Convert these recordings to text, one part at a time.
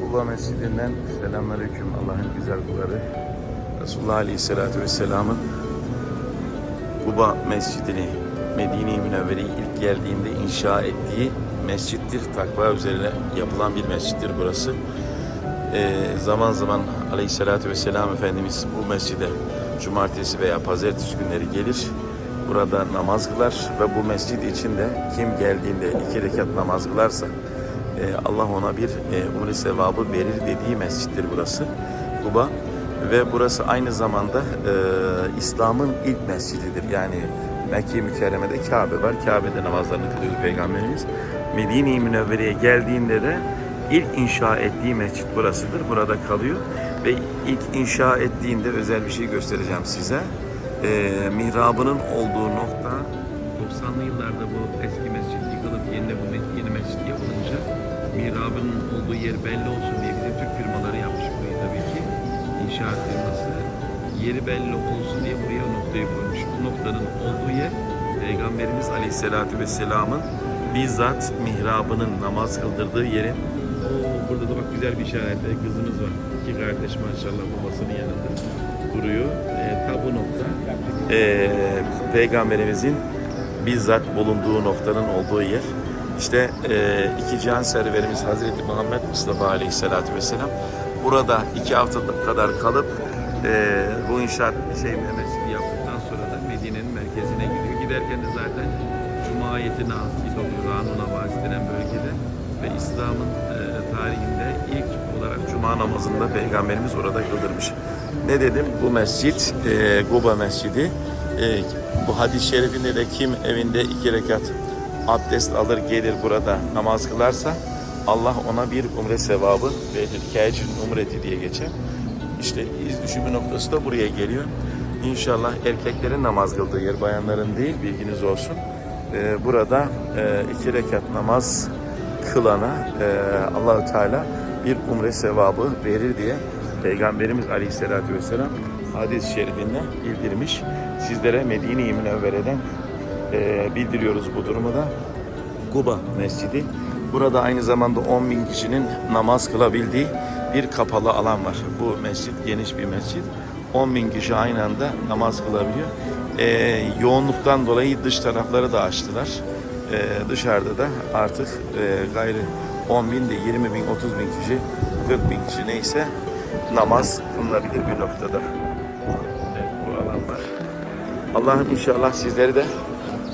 Kuba Mescidinden selamünaleyküm Allah'ın güzel kulları. Resulullah Aleyhisselatü Vesselam'ın Kuba Mescidini Medine-i Münevvere'yi ilk geldiğinde inşa ettiği mescittir. Takva üzerine yapılan bir mescittir burası. Ee, zaman zaman Aleyhisselatü Vesselam Efendimiz bu mescide cumartesi veya pazartesi günleri gelir. Burada namaz kılar ve bu mescid içinde kim geldiğinde iki rekat namaz kılarsa Allah ona bir e, umre sevabı verir dediği mescittir burası. Kuba ve burası aynı zamanda e, İslam'ın ilk mescididir. Yani Mekke-i Mükerreme'de Kabe var. Kabe'de namazlarını kılıyordu Peygamberimiz. Medine-i Münevvere'ye geldiğinde de ilk inşa ettiği mescit burasıdır. Burada kalıyor ve ilk inşa ettiğinde özel bir şey göstereceğim size. E, mihrabının olduğu nokta 90'lı yıllarda bu eski mescit yıkılıp yeni bu yeni mescit yapılınca mihrabının olduğu yer belli olsun diye bizim Türk firmaları yapmış burayı tabii ki. İnşaat firması. Yeri belli olsun diye buraya noktayı koymuş. Bu noktanın olduğu yer Peygamberimiz Aleyhisselatü Vesselam'ın bizzat mihrabının namaz kıldırdığı yerin Oo, burada da bak güzel bir işaret. Kızımız var. İki kardeş maşallah babasının yanında duruyor. E, ta bu nokta e, Peygamberimizin bizzat bulunduğu noktanın olduğu yer. İşte e, iki can serverimiz Hazreti Muhammed Mustafa Aleyhisselatü Vesselam burada iki hafta kadar kalıp e, bu inşaat şey yaptıktan sonra da Medine'nin merkezine gidiyor. Giderken de zaten Cuma ayetine ait okuyor Anuna Vaz bölgede ve İslam'ın e, tarihinde ilk olarak Cuma namazında Peygamberimiz orada kıldırmış. Ne dedim? Bu mescit, e, Guba Mescidi. E, bu hadis-i şerifinde de kim evinde iki rekat abdest alır gelir burada namaz kılarsa Allah ona bir umre sevabı verir. Kâcil umreti diye geçer. İşte iz düşümü noktası da buraya geliyor. İnşallah erkeklerin namaz kıldığı yer, bayanların değil bilginiz olsun. Ee, burada e, iki rekat namaz kılana e, Allahü Teala bir umre sevabı verir diye Peygamberimiz Aleyhisselatü Vesselam hadis-i şerifinde bildirmiş. Sizlere Medine-i Münevvere'den e, bildiriyoruz bu durumu da. Kuba Mescidi. Burada aynı zamanda 10 bin kişinin namaz kılabildiği bir kapalı alan var. Bu mescit geniş bir mescit. 10 bin kişi aynı anda namaz kılabiliyor. Ee, yoğunluktan dolayı dış tarafları da açtılar. Ee, dışarıda da artık e, gayrı 10 bin de 20 bin, 30 bin kişi, 40 bin kişi neyse namaz kılınabilir bir noktada. Evet, bu alan var. Allah'ım inşallah sizleri de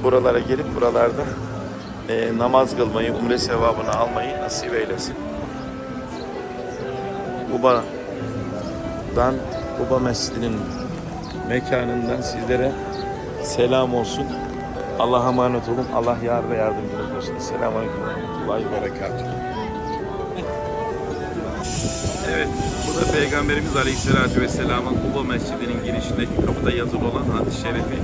buralara gelip buralarda e, namaz kılmayı, umre sevabını almayı nasip eylesin. Kuba'dan, Kuba Mescidi'nin mekanından sizlere selam olsun. Allah'a emanet olun. Allah yar ve yardımcınız olsun. Selamun Aleyküm Berekatuhu. Evet, bu da Peygamberimiz Aleyhisselatü Vesselam'ın Kuba Mescidi'nin girişindeki kapıda yazılı olan hadis-i şerifi.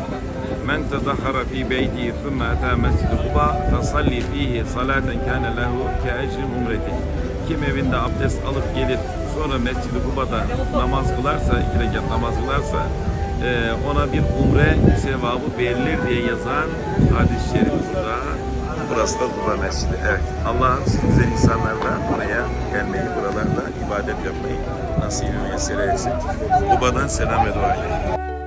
Men tezahhara fi beyti thumma ata mescid Kuba fasalli fihi salaten kana lehu ke ecri umreti. Kim evinde abdest alıp gelir sonra Mescid-i Kuba'da namaz kılarsa, iki rekat namaz kılarsa ona bir umre sevabı verilir diye yazan hadis-i şerif burada. Burası da Kuba Mescidi. Evet. Allah'ın size insanlarla buraya gelmeyi, buralarda ibadet yapmayı nasip ve mesele etsin. Kuba'dan selam ve dua edin.